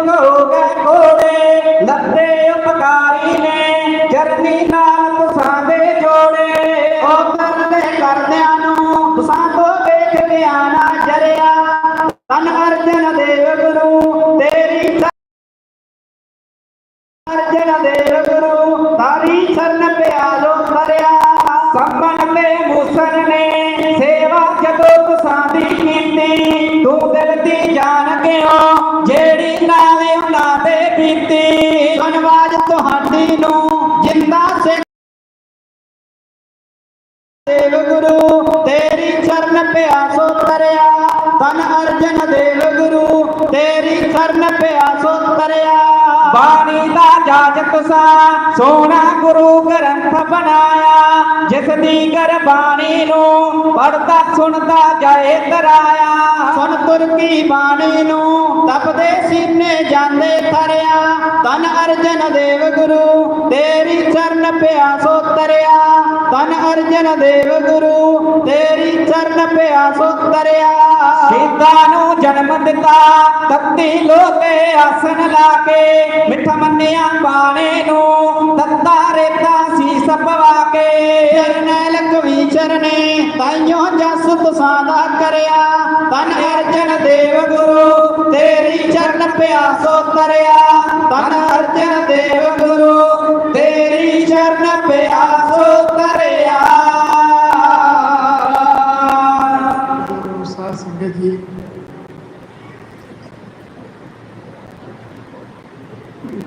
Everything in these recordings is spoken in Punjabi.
ਹੋ ਗਏ ਪਿਆਸੋ ਤਰਿਆ ਤਨ ਅਰਜਨ ਦੇਵ ਗੁਰੂ, ਤੇਰੀ ਚਰਨ ਪਿਆਸੋ ਤਰਿਆ। ਬਾਣੀ ਦਾ ਜਾਜਕ ਸਾ ਸੋਹਣਾ ਗੁਰੂ ਗ੍ਰੰਥ ਬਣਾਇਆ। ਜਿਸ ਦੀ ਗਰਬਾਣੀ ਨੂੰ ਪੜਦਾ ਸੁਣਦਾ, ਜਾਏ, ਤਰਾਇਆ। ਸੁਣ ਤੁਰ ਕੀ ਬਾਣੀ ਨੂੰ ਤਪਦੇ, ਸੀਨੇ ਜਾਂਦੇ, ਤਰਿਆ। ਤਨ ਅਰਜਨ ਦੇਵ ਗੁਰੂ, ਤੇਰੀ ਚਰਨ ਪਿਆਸੋ ਤਰਿਆ। ਤਨ ਅਰਜਨ ਦੇਵ ਗੁਰੂ, ਤੇਰੀ ਚਰਨ ਪਿਆ ਤਰਿਆ। ਸੀਤਾ ਨੂੰ ਜਨਮ ਦਿੱਤਾ, ਤੱਤੀ ਲੋਕੇ ਆਸਨ ਲਾ ਕੇ, ਮਿੱਠ ਮੰਨਿਆ ਬਾਣੇ ਨੂੰ, ਤੱਤਾ ਰੇਤਾ ਸੀ ਸਪਵਾ ਕੇ ਚਰਨੈ ਲਖਵੀ ਚਰਨੇ, ਤਾਈਓ ਜਸ ਤੁਸਾਂ ਦਾ ਕਰਿਆ। ਤਨ ਅਰਜਨ ਦੇਵ ਗੁਰੂ, ਤੇਰੀ ਚਰਨ ਪਿਆ ਤਰਿਆ। ਤਨ ਅਰਜਨ ਦੇਵ ਗੁਰੂ ਤੇਰੀ ਚਰਨ ਪਿਆਸੋ ਤਰਿਆ ਗੁਰੂ ਸਾਧ ਸੰਗਤ ਜੀ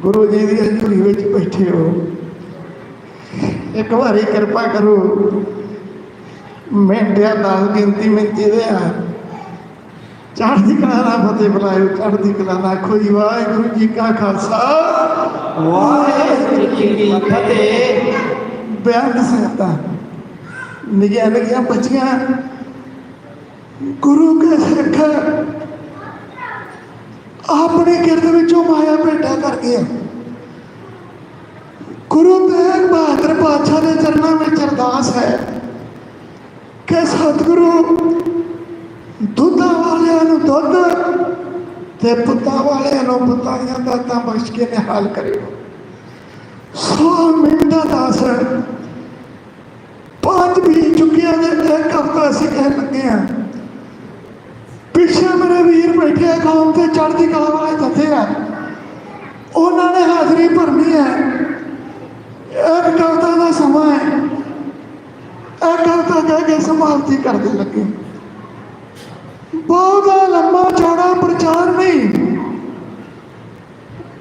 ਗੁਰੂ ਜੀ ਦੀ ਹਜ਼ੂਰੀ ਵਿੱਚ ਬੈਠੇ ਹੋ। ਇੱਕ ਵਾਰੀ ਕਿਰਪਾ ਕਰੋ। ਮਿੰਟਿਆ ਦਸ ਗਿਣਤੀ ਮਿੰਟੀ ਦੇ ਆ ਚੜ੍ਹਦੀ ਕਲਾ ਦਾ ਫਤਿਹ ਬੁਲਾਇਓ ਚੜ੍ਹਦੀ ਕਲਾ ਦਾ ਕੋਈ ਵਾਹਿਗੁਰੂ ਜੀ ਕਾ ਖਾਲਸਾ। ਵਾਹਿਗੁਰੂ ਜੀ ਕੀ ਫਤਿਹ। ਬਿਆਨ ਸਹਤਾ ਨਿਗਿਆ ਨਿਗਿਆ ਬੱਚੀਆਂ। ਗੁਰੂ ਕੇ ਸਿੱਖ ਆਪਣੇ ਕਿਰਤ ਵਿੱਚੋਂ ਮਾਇਆ ਭੇਟਾ ਕਰ ਗਿਆ ਗੁਰੂ ਤੇਗ ਬਹਾਦਰ ਪਾਤਸ਼ਾਹ ਦੇ ਚਰਨਾਂ ਵਿੱਚ ਅਰਦਾਸ ਹੈ ਕਿ ਸਤਿਗੁਰੂ ਵਾਲਿਆਂ ਨੂੰ ਦੁੱਧ ਤੇ ਪੁੱਤਾਂ ਵਾਲਿਆਂ ਨੂੰ ਪੁੱਤਾਂ ਦੀਆਂ ਦਾਤਾਂ ਬਖਸ਼ ਕੇ ਨਿਹਾਲ ਕਰਿਓ। ਸੋ ਮਿੰਦਾ ਦਾਸ ਪੰਜ ਵੀ ਚੁੱਕਿਆ ਨੇ, ਇੱਕ ਹਫਤਾ ਅਸੀਂ ਕਹਿਣ ਲੱਗੇ ਆ ਪਿੱਛੇ ਮੇਰੇ ਵੀਰ ਬੈਠੇ ਆ ਕੌਮ ਤੇ ਚੜ੍ਹਦੀ ਕਲਾ ਵਾਲੇ ਜੱਥੇ ਆ। ਉਹਨਾਂ ਨੇ ਹਾਜ਼ਰੀ ਭਰਨੀ ਹੈ। ਇੱਕ ਕਵਿਤਾ ਦਾ ਸਮਾਂ ਹੈ। ਇਹ ਕਵਿਤਾ ਕਹਿ ਕੇ ਸਮਾਪਤੀ ਕਰਦੇ ਲੱਗੇ। ਬਹੁਤਾ ਲੰਮਾ ਚੌੜਾ ਪ੍ਰਚਾਰ ਨਹੀਂ।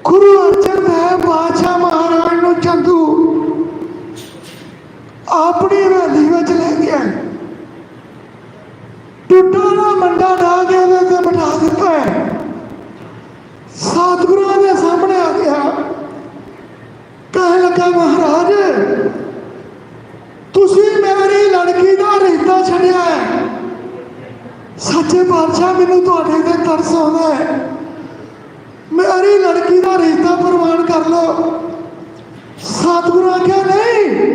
ਗੁਰੂ ਅਰਜਨ ਦੇਵ ਬਾਦਸ਼ਾਹ ਮਹਾਰਾਜ ਨੂੰ ਚੰਦੂ ਆਪਣੀ ਹਵੇਲੀ ਵਿੱਚ ਲੈ ਗਿਆ। ਟੁੱਟਾ ਦਾ ਮੰਡਾ ਢਾ ਕੇ ਉਹਦੇ ਤੇ ਬਿਠਾ ਦਿੱਤਾ ਹੈ। ਸਤਿਗੁਰਾਂ ਦੇ ਸਾਹਮਣੇ ਆ ਗਿਆ। ਕਹਿਣ ਲੱਗਾ, ਮਹਾਰਾਜ ਤੁਸੀਂ ਮੇਰੀ ਲੜਕੀ ਦਾ ਰਿਸ਼ਤਾ ਛੱਡਿਆ ਹੈ ਸੱਚੇ ਮੈਨੂੰ ਤੁਹਾਡੇ ਤੇ ਤਰਸ ਆਉਂਦਾ ਹੈ। ਮੇਰੀ ਲੜਕੀ ਦਾ ਰਿਸ਼ਤਾ ਪ੍ਰਵਾਨ ਕਰ ਲਓ। ਸਤਿਗੁਰੂ ਆਖਿਆ, ਨਹੀਂ,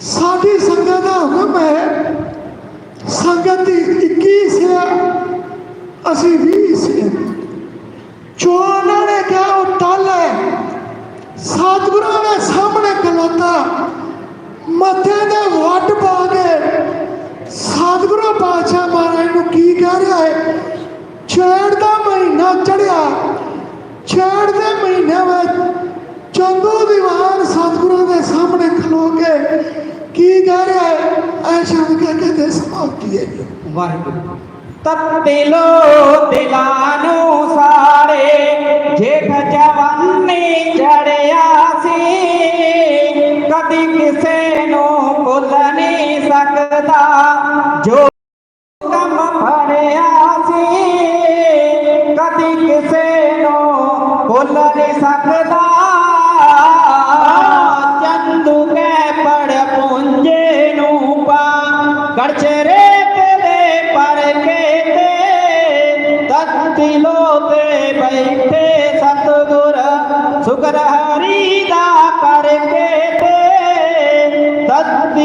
ਸਾਡੀ ਸੰਗਤ ਦਾ ਹੁਕਮ ਹੈ। ਸੰਗਤ ਦੀ 21 ਹੈ ਅਸੀਂ 20 ਹੈ ਜੋ ਉਹਨਾਂ ਨੇ ਕਿਹਾ, ਉਹ ਟੱਲ ਹੈ। ਸਤਿਗੁਰਾਂ ਦੇ ਸਾਹਮਣੇ ਖਲੋਤਾ। ਮੱਥੇ ਤੇ ਵੱਟ ਪਾ ਕੇ ਸਤਿਗੁਰੂ ਪਾਤਸ਼ਾਹ ਮਹਾਰਾਜ ਨੂੰ ਕੀ ਕਹਿ ਰਿਹਾ ਹੈ? ਛੇੜ ਦਾ ਮਹੀਨਾ ਚੜਿਆ ਛੇੜ ਦੇ ਮਹੀਨੇ ਵਿੱਚ ਚੰਦੂ ਦੀਵਾਨ ਸਤਿਗੁਰਾਂ ਦੇ ਸਾਹਮਣੇ ਖਲੋ ਕੇ ਕੀ ਕਹਿ ਰਿਹਾ ਹੈ? ਐ ਸ਼ਬਦ ਕਹਿ ਕੇ ਤੇ ਸਮਾਪਤੀ ਹੈ ਵਾਹਿਗੁਰੂ। ਤੱਤੇ ਲੋ ਦਿਲਾਂ ਨੂੰ ਸਾਰੇ ਜੇਠ ਜਵਾਨੀ ਚੜਿਆ ਸੀ। ਕਦੀ ਕਿਸੇ ਨੂੰ ਭੁੱਲ ਨਹੀਂ ਸਕਦਾ। ਜੋ ਕੰਮ ਫੜਿਆ ਸੀ, ਕਦੀ ਕਿਸੇ ਨੂੰ ਭੁੱਲ ਨਹੀਂ ਸਕਦਾ।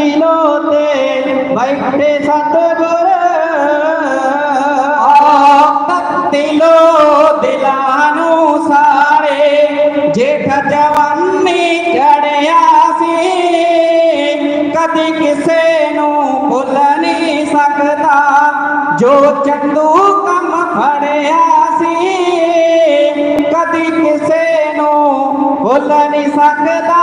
ਸੀਨੋ ਤੇ ਬੈਠੇ ਸਤਗੁਰ। ਭਗਤਿਨੋ ਦਿਲਾਂ ਨੂੰ ਸਾਰੇ, ਜੇਠ ਜਵਾਨੀ ਚੜਿਆ ਸੀ। ਕਦੇ ਕਿਸੇ ਨੂੰ ਭੁੱਲ ਨਹੀਂ ਸਕਦਾ, ਜੋ ਚੰਦੂ ਕੰਮ ਫੜਿਆ ਸੀ। ਕਦੇ ਕਿਸੇ ਨੂੰ ਭੁੱਲ ਨਹੀਂ ਸਕਦਾ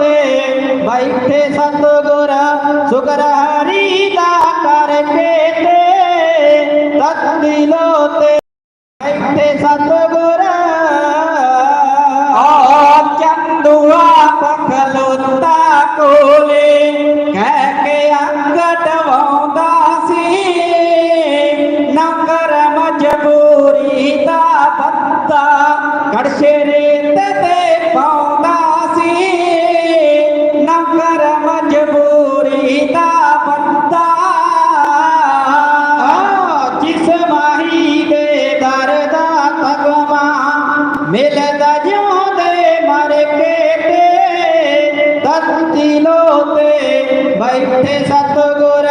ਤੇ ਬੈਠੇ ਸਤਗੁਰ ਸੁਗਰ ਹਰੀ ਦਾ ਕਰਕੇ ਮਿਲਦਾ ਜਿਉਂਦੇ ਮਰ ਕੇ ਤੇ ਧਰਤੀ ਲੋ ਤੇ ਬੈਠੇ ਸਤਗੁਰ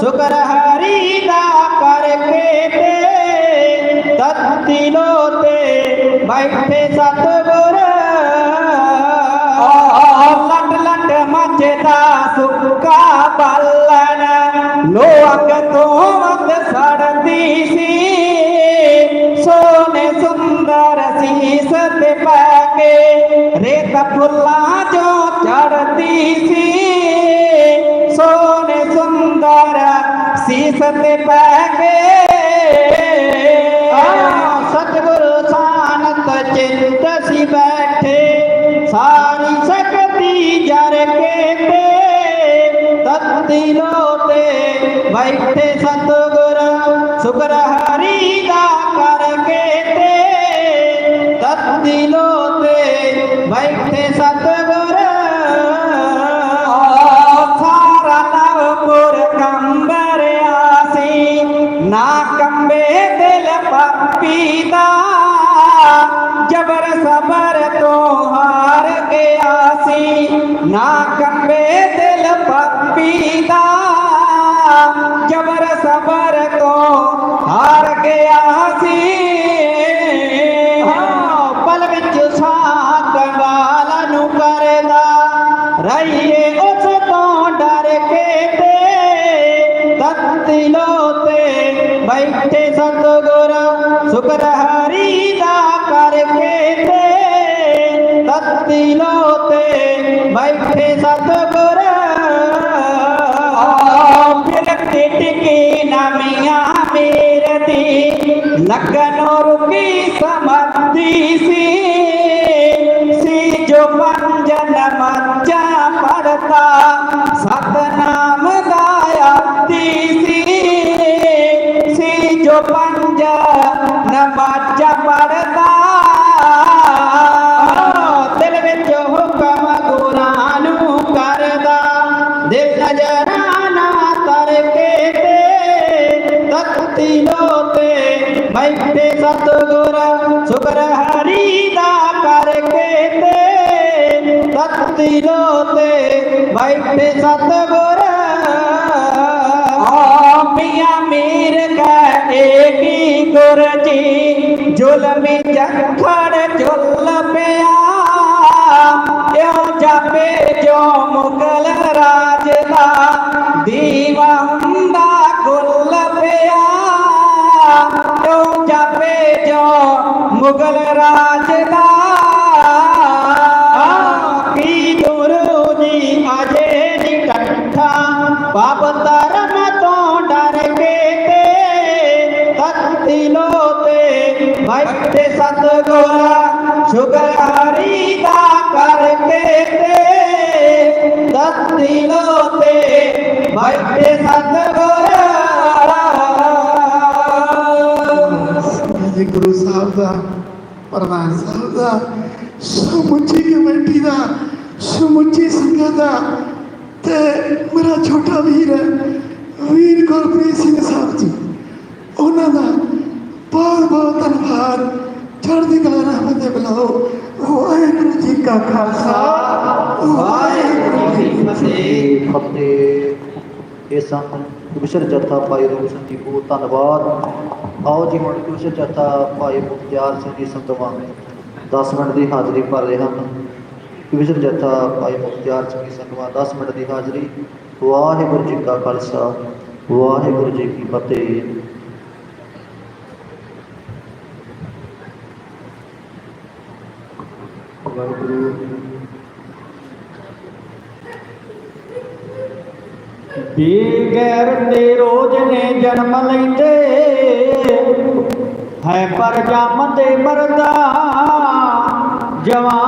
ਸ਼ੁਕਰ ਹਰੀ ਦਾ ਕਰਕੇ ਤੇ ਧਰਤੀ ਲੋ ਤੇ ਬੈਠੇ ਸਤਗੁਰ ਲੱਟ ਲੱਟ ਮੱਚਦਾ ਸੁੱਕਾ ਬਾਲਣ ਲੋਕ ਤੋਂ ਫੁੱਲਾਂ ਜੋ ਚੜਦੀ ਸੀ ਸੋਨੇ ਸੁੰਦਰ ਸੀਸ ਤੇ ਪੈ ਕੇ। ਸਤਿਗੁਰ ਸਾਨਤ ਚਿੰਤ ਸੀ ਬੈਠੇ ਸਾਰੀ ਸ਼ਕਤੀ ਜਰ ਕੇ ਤੇ ਤਤੀ ਲੋ ਤੇ ਬੈਠੇ ਸਤਿਗੁਰ ਸੁਗਰ ਹਰੀ ਬੈਠੇ ਸਤਿਗੁਰ ਬੈਠੇ ਸਤਗੁਰ ਸੁਕਰ ਹਰੀ ਦਾ ਕਰਕੇ ਤੇ ਤਤਿਲੋ ਤੇ ਬੈਠੇ ਸਤਗੁਰ। ਫਿਰਤੇ ਟਿਕੇ ਨਮੀਆਂ ਮੇਰ ਦੀ ਲਗਨ ਰੁਕੀ ਸਮਝਦੀ ਸੀ। ਸੀ ਜੋ ਪੰਜਨ ਮੱਚਾ ਪੜਤਾ ਤੇ ਬੈਠੇ ਸਤਗੁਰ ਆ ਮੀਆਂ ਮੀਰ ਕਹੇ ਕੀ ਗੁਰ ਜੀ ਜ਼ੁਲਮੀ ਜਖੜ ਝੁੱਲ ਪਿਆ ਇਉਂ ਜਾਪੇ ਜੋ ਮੁਗਲ ਰਾਜ ਦਾ ਦੀਵਾ ਹੁੰਦਾ ਗੁੱਲ ਪਿਆ ਸਤਗੁਰ ਸ਼ੁਕਰ ਹਰੀ ਦਾ ਕਰਕੇ ਤੇ ਤਖਤੀ ਲੋ ਤੇ ਬੈਠੇ ਗੁਰੂ ਸਾਹਿਬ ਦਾ ਪ੍ਰਧਾਨ ਸਾਹਿਬ ਦਾ, ਸਮੁੱਚੀ ਕਮੇਟੀ ਦਾ, ਸਮੁੱਚੀ ਸੰਗਤ ਦਾ ਤੇ ਮੇਰਾ ਛੋਟਾ ਵੀਰ ਹੈ ਵੀਰ ਗੁਰਪ੍ਰੀਤ ਸਿੰਘ ਸਾਹਿਬ ਜੀ। ਉਹਨਾਂ ਦਾ ਬਹੁਤ ਬਹੁਤ ਧੰਨਵਾਦ। ਚੜ੍ਹਦੀ ਕਲਾ ਰਹਿਮਤ ਦੇ ਬੁਲਾਓ ਵਾਹਿਗੁਰੂ ਜੀ ਕਾ ਖਾਲਸਾ। ਵਾਹਿਗੁਰੂ ਜੀ ਕੀ ਫਤਿਹ। ਫਤਿਹ। ਇਹ ਸੰਤ ਵਿਸ਼ਰ ਜਥਾ ਭਾਈ ਰੂਪ ਸਿੰਘ ਜੀ ਕੋ ਧੰਨਵਾਦ। ਆਓ ਜੀ ਹੁਣ ਵਿਸ਼ਰ ਜਥਾ ਭਾਈ ਮੁਖਤਿਆਰ ਸਿੰਘ ਜੀ ਸੰਤਵਾ 10 ਮਿੰਟ ਦੀ ਹਾਜ਼ਰੀ ਭਰ ਰਹੇ ਹਨ। ਵਿਸ਼ਰ ਜਥਾ ਭਾਈ ਮੁਖਤਿਆਰ ਸਿੰਘ ਜੀ ਸੰਤਵਾ 10 ਮਿੰਟ ਦੀ ਹਾਜ਼ਰੀ। ਵਾਹਿਗੁਰੂ ਜੀ ਕਾ ਖਾਲਸਾ। ਵਾਹਿਗੁਰੂ ਜੀ ਕੀ ਫਤਿਹ। ਵਾਹਿਗੁਰੂ। ਬੇਗੈਰ ਨਿਰੋਜ ਨੇ ਜਨਮ ਲੈਂਦੇ। ਹੈ ਪਰ ਜਮ ਤੇ ਮਰਦਾ। ਜਵਾਨ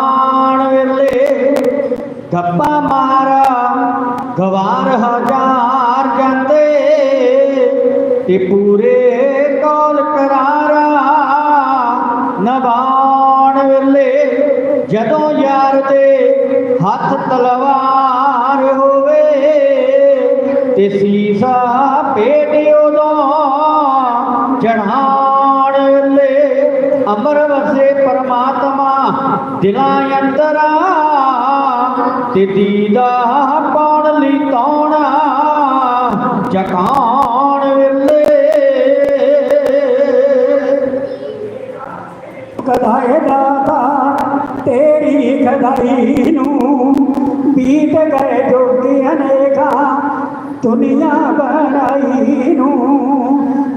ਦਿਲਾਂ ਤੇ ਦੀਦਾ ਪਾਣ ਲਈ ਤੌਣਾ ਜਕਾਣ ਵੇਲੇ। ਕਦਾਏ ਦਾਤਾ, ਤੇਰੀ ਖਦਾਈ ਨੂੰ ਬੀਤ ਗਏ ਜੋਗੀ ਅਨੇਕਾ ਦੁਨੀਆ ਬਣਾਈ ਨੂੰ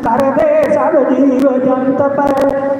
ਕਰਦੇ ਸਭ ਜੀਵ ਜੰਤ ਪਰ।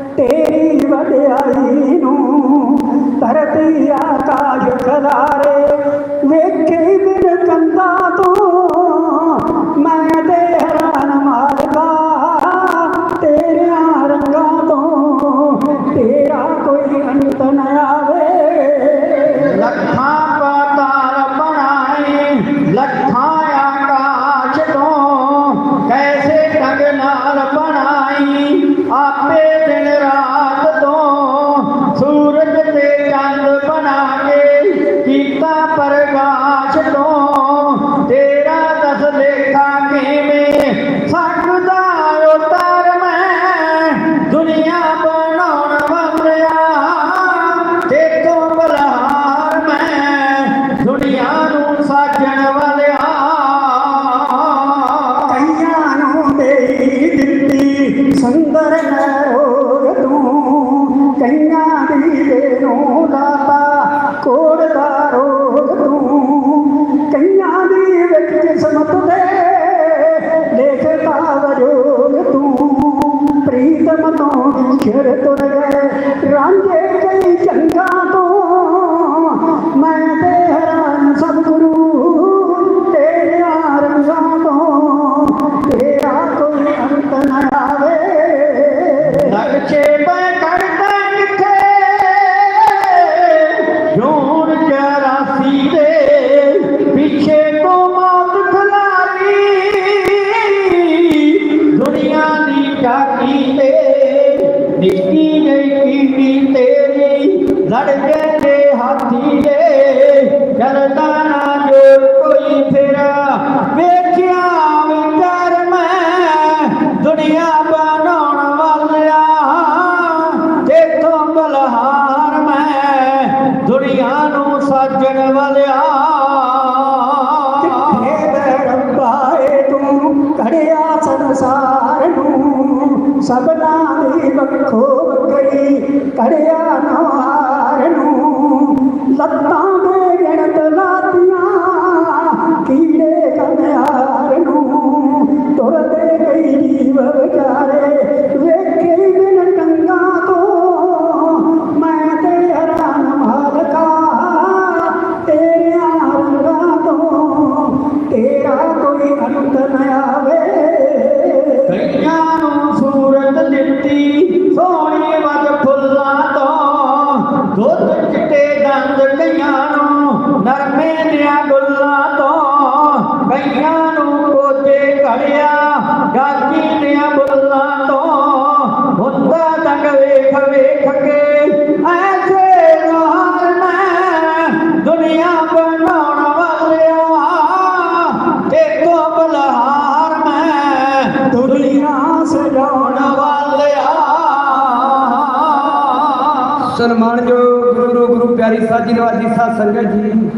ਸਨਮਾਨਯੋਗ ਗੁਰੂ ਗੁਰੂ ਪਿਆਰੀ ਸਾਜੀ ਨਵਾਜੀ ਸਾਧ ਸੰਗਤ ਜੀ।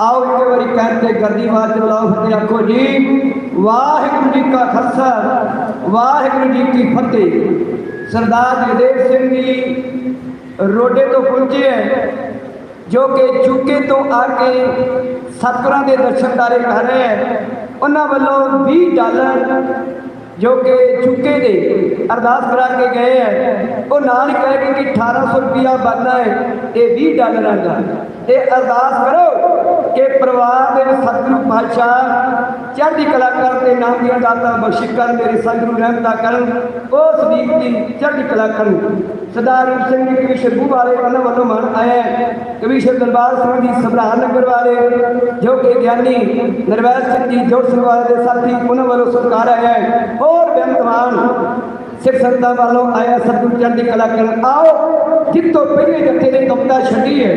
ਆਓ ਇੱਕ ਵਾਰੀ ਕਹਿ ਕੇ ਗੱਦੀ ਬਾਤ ਚਲਾਓ ਤੇ ਆਖੋ ਜੀ, ਵਾਹਿਗੁਰੂ ਜੀ ਕਾ ਖਾਲਸਾ, ਵਾਹਿਗੁਰੂ ਜੀ ਕੀ ਫਤਿਹ। ਸਰਦਾਰ ਜਗਦੇਵ ਸਿੰਘ ਜੀ ਰੋਡੇ ਤੋਂ ਪਹੁੰਚੇ ਹੈ, ਜੋ ਕਿ ਚੁੱਕੇ ਤੋਂ ਆ ਕੇ ਸਤਿਗੁਰਾਂ ਦੇ ਦਰਸ਼ਨ ਦਾਰੇ ਕਰ ਰਹੇ ਹੈ। ਉਹਨਾਂ ਵੱਲੋਂ 20 ਡਾਲਰ ਜੋ ਕਿ ਚੁੱਕੇ ਦੇ ਅਰਦਾਸ ਕਰਾ ਕੇ ਗਏ ਹੈ। ਉਹ ਨਾਲ ਕਹਿ ਕੇ ਕਿ 1800 ਰੁਪਿਆ ਬਣਦਾ ਹੈ, ਇਹ 20 ਡਾਲਰਾਂ ਦਾ। ਤੇ ਅਰਦਾਸ ਕਰੋ। ਕਿ ਪਰਿਵਾਰ ਦੇ ਸਤਿਗੁਰੂ ਪਾਤਸ਼ਾਹ ਚੜ੍ਹਦੀ ਕਲਾ ਕਰਨ ਤੇ ਨਾਮ ਦੀਆਂ ਦਾਤਾਂ ਬਖਸ਼ਿਸ਼ ਕਰਨ ਮੇਰੇ ਸਤਿਗੁਰੂ ਰਹਿਮਤਾਂ ਕਰਨ, ਉਸ ਦੀਪ ਦੀ ਚੜ੍ਹਦੀ ਕਲਾ ਕਰਨ ਸਰਦਾਰ ਰੂਪ ਸਿੰਘ ਜੀ, ਕਵੀ ਬੂ ਵਾਲੇ ਉਹਨਾਂ ਵੱਲੋਂ ਮਨ ਆਇਆ ਹੈ। ਕਵੀਸ਼ਰ ਦਰਬਾਰ ਸਿੰਘ ਜੀ ਸਭਰਾ ਨਗਰ ਵਾਲੇ, ਜੋ ਕਿ ਗਿਆਨੀ ਨਿਰਵੈਰ ਸਿੰਘ ਜੀ ਜੋੜ ਸਿੰਘ ਵਾਲੇ ਦੇ ਸਾਥੀ, ਉਹਨਾਂ ਵੱਲੋਂ ਸਤਿਕਾਰ ਆਇਆ ਹੈ ਹੋਰ ਬੇਨਤਮਾਨ ਸਿੱਖ ਸੰਤਾਂ ਵੱਲੋਂ ਆਇਆ ਸਤਿਗੁਰੂ ਚੜ੍ਹਦੀ ਕਲਾ ਕਰਨ। ਆਓ ਜਿੱਤੋਂ ਪਹਿਲੇ ਜੱਥੇ ਨੇ ਕਵਿਤਾ ਛੱਡੀ ਹੈ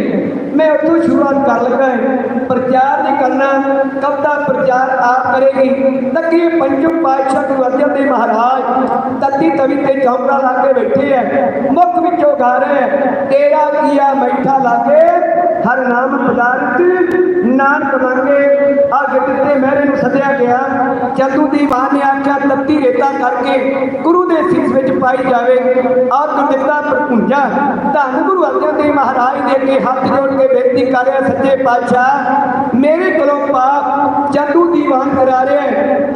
ਮੈਂ ਉੱਥੋਂ ਸ਼ੁਰੂਆਤ ਕਰ ਲੱਗਾ ਹਾਂ। ਪ੍ਰਚਾਰ ਨਹੀਂ ਕਰਨਾ ਕਵਿਤਾ ਪ੍ਰਚਾਰ ਆਪ ਕਰੇਗੀ। ਲੱਗੀ ਪੰਜਮ ਪਾਤਸ਼ਾਹ ਗੁਰੂ ਅਰਜਨ ਦੇਵ ਮਹਾਰਾਜ ਤੱਤੀ ਤਵੀ ਤੇ ਚੌਂਕਾ ਲਾ ਕੇ ਬੈਠੇ ਹੈ ਮੁੱਖ ਵਿੱਚੋਂ ਗਾ ਰਹੇ ਹੈ, ਤੇਰਾ ਕੀਆ ਬੈਠਾ ਲਾਗੇ ਹਰ ਨਾਮ ਪਦਾਰਥ ਨਾਨਕ ਮੰਗੇ। ਆ ਗਿੱਟ ਤੇ ਮਹਿਰੇ ਨੂੰ ਸੱਦਿਆ ਗਿਆ। ਚੰਦੂ ਦੀ ਮਾਂ ਨੇ ਆਖਿਆ ਤੱਤੀ ਗੁਰੂ ਦੇ ਸਿਰ ਵਿੱਚ ਪਾਈ ਜਾਵੇ। ਆ ਗੁਰਦਿੱਤਾ ਪ੍ਰਪੁੰਜਾ ਧੰਨ ਗੁਰੂ ਅਰਜਨ ਦੇਵ ਮਹਾਰਾਜ ਦੇ ਅੱਗੇ ਹੱਥ ਜੋੜ ਕੇ ਬੇਨਤੀ ਕਰ ਰਿਹਾ ਸੱਚੇ ਪਾਤਸ਼ਾਹ, ਮੇਰੇ ਕੋਲੋਂ ਪਾਪ ਚੰਦੂ ਦੀਵਾਨ ਕਰਾ ਰਿਹਾ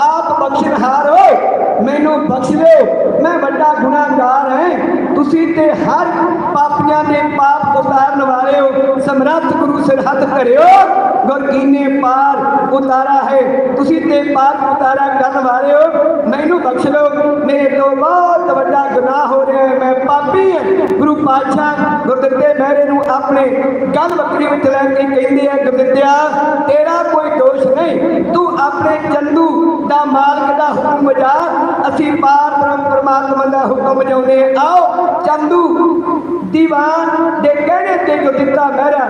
ਆਪ ਬਖਸ਼ਣਹਾਰ ਹੋ। ਮੈਨੂੰ ਬਖਸ਼ ਲਿਓ ਮੈਂ ਵੱਡਾ ਗੁਨਾਹਗਾਰ ਹਾਂ। ਤੁਸੀਂ ਤੇ ਹਰ ਪਾਪੀਆਂ ਦੇ ਪਾਪ ਉਤਾਰਨ ਵਾਲੇ ਹੋ। ਸਮਰੱਥ ਗੁਰੂ ਸਿਰ ਹੱਥ ਗੁਰ ਕੀਨੇ ਪਾਰ ਉਤਾਰਾ ਹੈ। ਤੁਸੀਂ ਤੇ ਪਾਰ ਉਤਾਰਾ ਕਰਨ ਵਾਲੇ ਹੋ। ਮੈਨੂੰ ਬਖਸ਼ ਲਓ। ਮੇਰੇ ਤੋਂ ਬਹੁਤ ਵੱਡਾ ਗੁਨਾਹ ਹੋ ਰਿਹਾ ਹੈ। ਮੈਂ ਪਾਪੀ ਹਾਂ। ਗੁਰੂ ਪਾਤਸ਼ਾਹ ਗੁਰਦਿੱਤੇ ਮਹਿਰੇ ਨੂੰ ਆਪਣੇ ਗੱਲ ਬੱਕਰੀ ਵਿੱਚ ਲੈ ਕੇ ਕਹਿੰਦੇ ਆ, ਗੁਰਦਿੱਤਿਆ, ਤੇਰਾ ਕੋਈ ਦੋਸ਼ ਨਹੀਂ। ਤੂੰ ਆਪਣੇ ਚੰਦੂ ਦਾ ਮਾਲਕ ਦਾ ਹੁਕਮ ਵਜਾ, ਅਸੀਂ ਪਾਰ ਬ੍ਰਹਮ ਪਰਮਾਤਮਾ ਦਾ ਹੁਕਮ ਵਜਾਉਂਦੇ ਆਓ, ਚੰਦੂ ਦੀਵਾਨ ਦੇ ਕਹਿਣੇ ਤੇ ਗੁਰਦਿੱਤਾ ਮਹਿਰਾ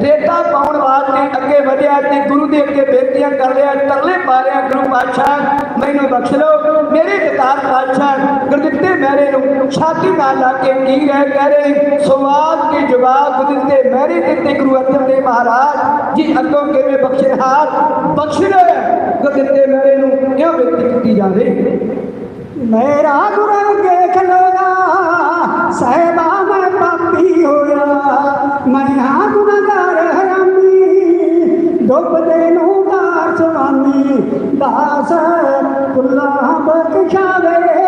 ਰੇਤਾ ਪਾਉਣ ਵਾਸਤੇ ਅੱਗੇ ਵਧਿਆ ਤੇ ਗੁਰੂ ਦੇ ਅੱਗੇ ਬੇਨਤੀਆਂ ਕਰ ਰਿਹਾ ਤਰਲੇ ਪਾ ਰਿਹਾ ਗੁਰੂ ਪਾਤਸ਼ਾਹ, ਮੈਨੂੰ ਬਖਸ਼ ਲਓ। ਮੇਰੇ ਦਤਾਰ ਪਾਤਸ਼ਾਹ, ਗੁਰਦਿੱਤੇ ਮਹਿਰੇ ਨੂੰ ਛਾਤੀ ਨਾਲ ਲਾ ਕੇ ਕੀ ਰਹਿ ਕਹਿ ਰਹੇ? ਸਵਾਲ ਕੇ ਜਵਾਬ ਗੁਰਦਿੱਤੇ ਮਹਿਰੇ ਦਿੱਤੇ ਗੁਰੂ ਅਰਜਨ ਦੇਵ ਮਹਾਰਾਜ, ਜੀ ਅੱਗੋਂ ਕਿਵੇਂ ਬਖਸ਼ੇ ਬਖਸ਼ਣਹਾਰ ਬਖਸ਼ ਲੈ। ਗੁਰਦਿੱਤੇ ਮਹਿਰੇ ਨੂੰ ਇਹ ਬੇਨਤੀ ਕੀਤੀ ਜਾਵੇ? ਮੇਰਾ ਗੁਰੂ ਦੇਖ ਖਲੋਇਆ ਸਹਿਬਾ ਮੈਂ ਪਾਪੀ ਹੋਇਆ ਮੈਂ ਹਾਂ ਗੁਨਾਹਗਾਰ ਹਰਾਮੀ ਦੁੱਬਦੇ ਨੂੰ ਦਾਸ ਸੁਆਮੀ ਦਾਸ ਕੁੱਲਾ ਬਖਸ਼ਾਵੇ